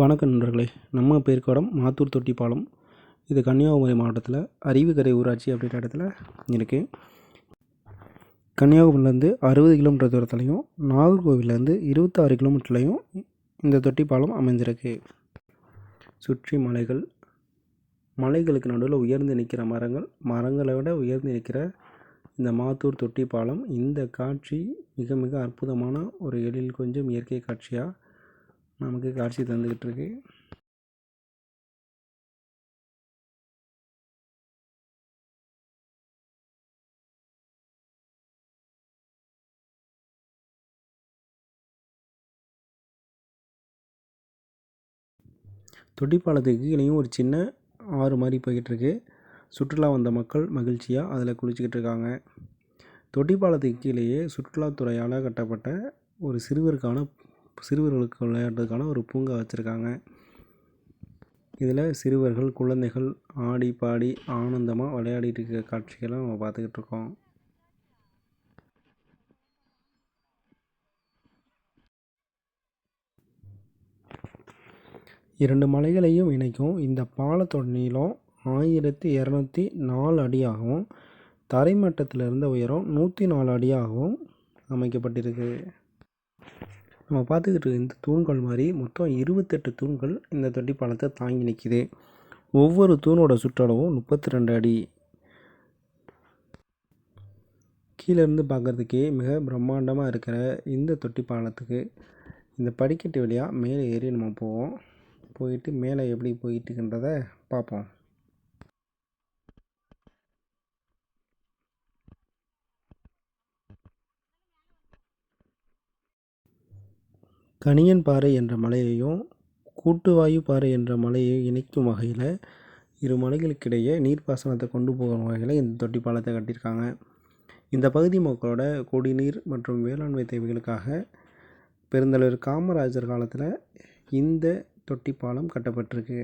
வணக்கம் நண்பர்களே. நம்ம பேர்க்கோடம் மாத்தூர் தொட்டிப்பாலம். இது கன்னியாகுமரி மாவட்டத்தில் அருவிக்கரை ஊராட்சி அப்படின்ற இடத்துல இருக்குது கன்னியாகுமரிலேருந்து அறுபது கிலோமீட்டர் தூரத்துலையும் நாகர்கோவிலேருந்து இருபத்தாறு கிலோமீட்டர்லையும் இந்த தொட்டிப்பாலம் அமைஞ்சிருக்கு சுற்றி மலைகள். மலைகளுக்கு நடுவில் உயர்ந்து நிற்கிற மரங்கள். மரங்களை விட உயர்ந்து நிற்கிற இந்த மாத்தூர் தொட்டிப்பாலம் இந்த காட்சி மிக மிக அற்புதமான ஒரு எழில் கொஞ்சம் இயற்கை காட்சியாக நமக்கு காட்சி தந்துக்கிட்டு இருக்கு தொட்டிப்பாலத்துக்கு கீழேயும் ஒரு சின்ன ஆறு மாதிரி போய்கிட்டுருக்கு சுற்றுலா வந்த மக்கள் மகிழ்ச்சியாக அதில் குளிச்சுக்கிட்டு இருக்காங்க தொட்டிப்பாலத்துக்கு கீழேயே சுற்றுலாத்துறையால் கட்டப்பட்ட ஒரு சிறுவருக்கான சிறுவர்களுக்கு விளையாடுறதுக்கான ஒரு பூங்கா வச்சுருக்காங்க. இதில் சிறுவர்கள் குழந்தைகள் ஆடி பாடி ஆனந்தமாக விளையாடிட்டு இருக்கிற காட்சிகளை நம்ம பார்த்துக்கிட்டு இருக்கோம். இரண்டு மலைகளையும் இணைக்கும் இந்த பாலத்தோட நீளம் ஆயிரத்தி இரநூத்தி நாலு அடியாகவும் தரைமட்டத்தில் இருந்த உயரம் நூற்றி நாலு அடியாகவும் அமைக்கப்பட்டிருக்கு. நம்ம பார்த்துக்கிட்டு இந்த தூண்கள் மாதிரி மொத்தம் இருபத்தெட்டு தூண்கள் இந்த தொட்டி பாலத்தை தாங்கி நிற்கிது ஒவ்வொரு தூணோட சுற்றளவும் முப்பத்தி ரெண்டு அடி கீழேருந்து பார்க்குறதுக்கே மிக பிரம்மாண்டமாக இருக்கிற இந்த தொட்டி பாலத்துக்கு இந்த படிக்கட்டு வழியாக மேலே ஏறி நம்ம போவோம். போயிட்டு மேலே எப்படி போயிட்டுருக்குன்றத பார்ப்போம். கணியன் பாறை என்ற மலையையும் கூட்டுவாயு பாறை என்ற மலையை இணைக்கும் வகையில் இரு மலைகளுக்கிடையே நீர்ப்பாசனத்தை கொண்டு போகும் வகையில் இந்த தொட்டி பாலத்தை கட்டியிருக்காங்க. இந்த பகுதி மக்களோட குடிநீர் மற்றும் வேளாண்மை தேவைகளுக்காக பெருந்தலைவர் காமராஜர் காலத்தில் இந்த தொட்டி பாலம் கட்டப்பட்டிருக்கு.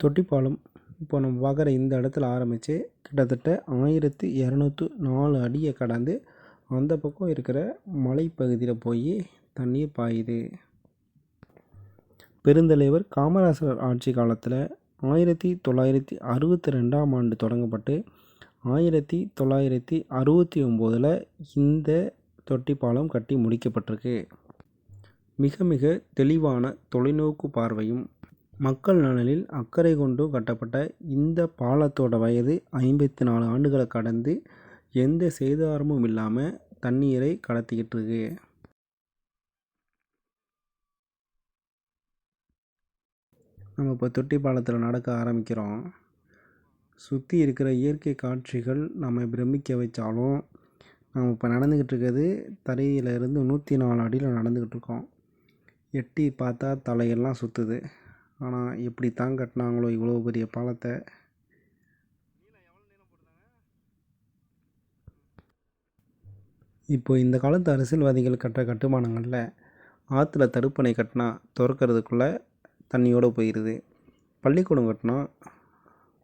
தொட்டி பாலம் இப்போ நம்ம பார்க்குற இந்த இடத்துல ஆரம்பித்து கிட்டத்தட்ட ஆயிரத்தி இரநூத்து நாலு அடியை கடந்து அந்த பக்கம் இருக்கிற மலைப்பகுதியில் போய் தண்ணீர் பாயுது. பெருந்தலைவர் காமராசர் ஆட்சி காலத்தில் ஆயிரத்தி தொள்ளாயிரத்தி அறுபத்தி ரெண்டாம் ஆண்டு தொடங்கப்பட்டு ஆயிரத்தி தொள்ளாயிரத்தி அறுபத்தி ஒம்போதில் இந்த தொட்டி பாலம் கட்டி முடிக்கப்பட்டிருக்கு. மிக மிக தெளிவான தொலைநோக்கு பார்வையும் மக்கள் நலனில் அக்கறை கொண்டு கட்டப்பட்ட இந்த பாலத்தோட வயது ஐம்பத்தி நாலு ஆண்டுகளை கடந்து எந்த சேதாரமும் இல்லாமல் தண்ணீரை கடத்திக்கிட்டு இருக்கு. நம்ம இப்போ தொட்டி பாலத்தில் நடக்க ஆரம்பிக்கிறோம். சுற்றி இருக்கிற இயற்கை காட்சிகள் நம்ம பிரமிக்க வைச்சாலும் நம்ம இப்போ நடந்துக்கிட்டு இருக்கிறது தரையில் இருந்து நூற்றி நாலு அடியில் நடந்துக்கிட்டு இருக்கோம். எட்டி பார்த்தா தலையெல்லாம் சுற்றுது ஆனால் எப்படி தான் கட்டினாங்களோ இவ்வளோ பெரிய பாலத்தை? இப்போ இந்த காலத்து அரசியல்வாதிகள் கட்டுற கட்டுமானங்களில் ஆற்றுல தடுப்பணை கட்டினா திறக்கிறதுக்குள்ளே தண்ணியோடு போயிடுது பள்ளிக்கூடம் கட்டினா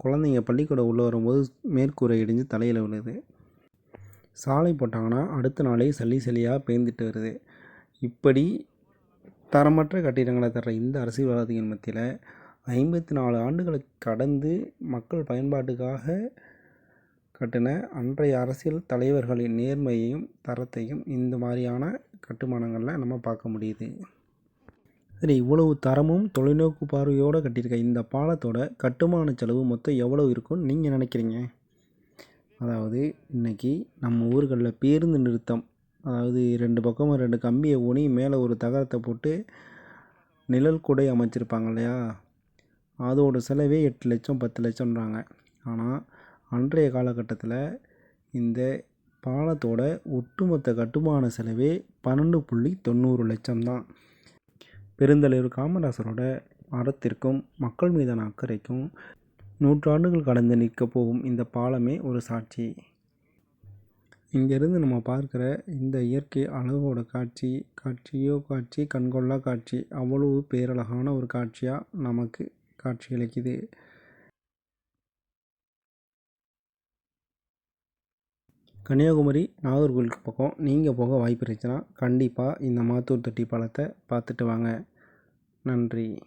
குழந்தைங்க பள்ளிக்கூடம் உள்ளே வரும்போது மேற்கூரை இடிஞ்சு தலையில் விழுது. சாலை போட்டாங்கன்னா அடுத்த நாளே சளி சளியாக பேர்ந்துட்டு வருது. இப்படி தரமற்ற கட்டிடங்களை தர்ற இந்த அரசியல்வாதிகள் மத்தியில் ஐம்பத்தி நாலு ஆண்டுகளை கடந்து மக்கள் பயன்பாட்டுக்காக கட்டின அன்றைய அரசியல் தலைவர்களின் நேர்மையையும் தரத்தையும் இந்த மாதிரியான கட்டுமானங்களில் நம்ம பார்க்க முடியுது. சரி இவ்வளவு தரமும் தொலைநோக்கு பார்வையோடு கட்டியிருக்க இந்த பாலத்தோட கட்டுமான செலவு மொத்தம் எவ்வளோ இருக்கும்னு நீங்கள் நினைக்கிறீங்க? அதாவது இன்றைக்கி நம்ம ஊர்களில் பேருந்து நிறுத்தம் அதாவது ரெண்டு பக்கமும் ரெண்டு கம்பியை ஊனி மேலே ஒரு தகரத்தை போட்டு நிழல் கூடை அமைச்சிருப்பாங்க இல்லையா? அதோட செலவே எட்டு லட்சம் பத்து லட்சம்ன்றாங்க. ஆனால் அன்றைய காலகட்டத்தில் இந்த பாலத்தோட ஒட்டுமொத்த கட்டுமான செலவே பன்னெண்டு புள்ளி தொண்ணூறு லட்சம் தான் பெருந்தலைவர் காமராசரோட அறத்திற்கும் மக்கள் மீதான அக்கறைக்கும் நூற்றாண்டுகள் கடந்து நிற்கப் போகும் இந்த பாலமே ஒரு சாட்சி. இங்கேருந்து நம்ம பார்க்குற இந்த இயற்கை அழகோட காட்சி காட்சியோ காட்சி கண்கொள்ளா காட்சி அவ்வளவு பேரழகான ஒரு காட்சியாக நமக்கு காட்சியளிக்குது கன்னியாகுமரி நாகர்கோவிலுக்கு பக்கம் நீங்கள் போக வாய்ப்பு இருந்துச்சுன்னா கண்டிப்பாக இந்த மாத்தூர் தொட்டி பாலத்தை பார்த்துட்டு வாங்க. நன்றி.